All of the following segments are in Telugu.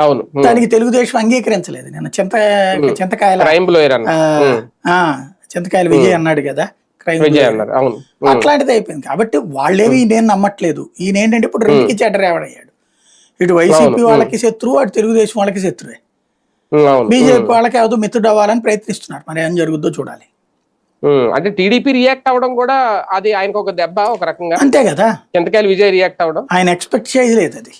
అవును. దానికి తెలుగుదేశం అంగీకరించలేదు. నేను చింత చింతకాయల చింతకాయల విజయ్ అన్నాడు కదా. అట్లాంటిది అయిపోయింది. కాబట్టి వాళ్ళేమి ఈయన నమ్మట్లేదు. ఈయన ఏంటంటే ఇప్పుడు రెండుకి చెడ్డరేవడయ్యాడు. ఇటు వైసీపీ వాళ్ళకి శత్రువు అటు తెలుగుదేశం వాళ్ళకి శత్రువే. బీజేపీ వాళ్ళకి ఏదో మిత్రుడు అవ్వాలని ప్రయత్నిస్తున్నారు. మరి ఏం జరుగుద్దో చూడాలి. అంటే టీడీపీ రియాక్ట్ అవ్వడం కూడా అది ఆయనకు ఒక దెబ్బ ఒక రకంగా. అంతే కదా. చింతకాయలు విజయ్ రియాక్ట్ అవ్వడం. ఆయన ఎక్స్పెక్ట్ చేయలేదు అది.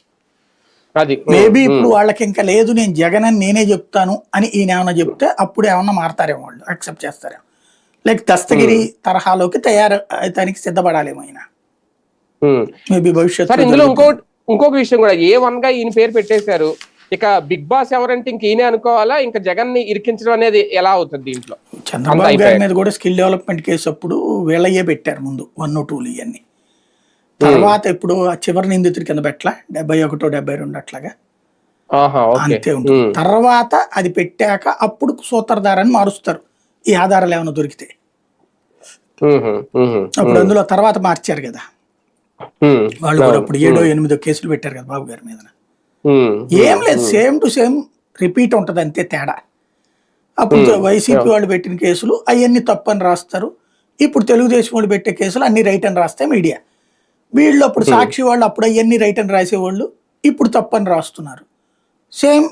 అది. మేబీ ఇప్పుడు వాళ్ళకి ఇంకా లేదు నేను జగన్ అని నేనే చెప్తాను అని ఈయన ఏమన్నా చెప్తే అప్పుడు ఏమన్నా మారతారేమో వాళ్ళు యాక్సెప్ట్ చేస్తారేమో. లైక్ దస్తగిరి తరహాలోకి తయారు దానికి సిద్ధపడాలేమో ఆయన. మేబీ భవిష్యత్తు ఇందులో ఇంకోటి ఇంకొక విషయం కూడా ఏ వన్గా ఈయన పేరు పెట్టేశారు. ఇక బిగ్ బాస్ ఎవరంటే ఇంక ఈయనే అనుకోవాలా? ఇంకా జగన్ని ఇరికించడం అనేది ఎలా అవుతుంది దీంట్లో? చంద్రబాబు గారి మీద కూడా స్కిల్ డెవలప్మెంట్ కేసు అప్పుడు వీళ్ళయ్యే పెట్టారు ముందు వన్ టూలు ఇవన్నీ. తర్వాత ఇప్పుడు ఆ చివరి నిందితుడి కింద పెట్టలా? డెబ్బై ఒకటో డెబ్బై రెండు అట్లాగా అంతే ఉంటుంది. తర్వాత అది పెట్టాక అప్పుడు సూత్రధారాన్ని మారుస్తారు. ఈ ఆధారాలు ఏమైనా దొరికితే. అప్పుడు అందులో తర్వాత మార్చారు కదా. వాళ్ళు కూడా అప్పుడు ఏడో ఎనిమిదో కేసులు పెట్టారు కదా బాబు గారి మీద ఏం లేదు సేమ్ టు సేమ్ రిపీట్ ఉంటది అంతే తేడా. అప్పుడు వైసీపీ వాళ్ళు పెట్టిన కేసులు అవన్నీ తప్పని రాస్తారు. ఇప్పుడు తెలుగుదేశం వాళ్ళు పెట్టే కేసులు అన్ని రైట్ అని రాస్తే మీడియా. వీళ్ళు అప్పుడు సాక్షి వాళ్ళు అప్పుడు అవన్నీ రైట్ అని రాసేవాళ్ళు ఇప్పుడు తప్పని రాస్తున్నారు. సేమ్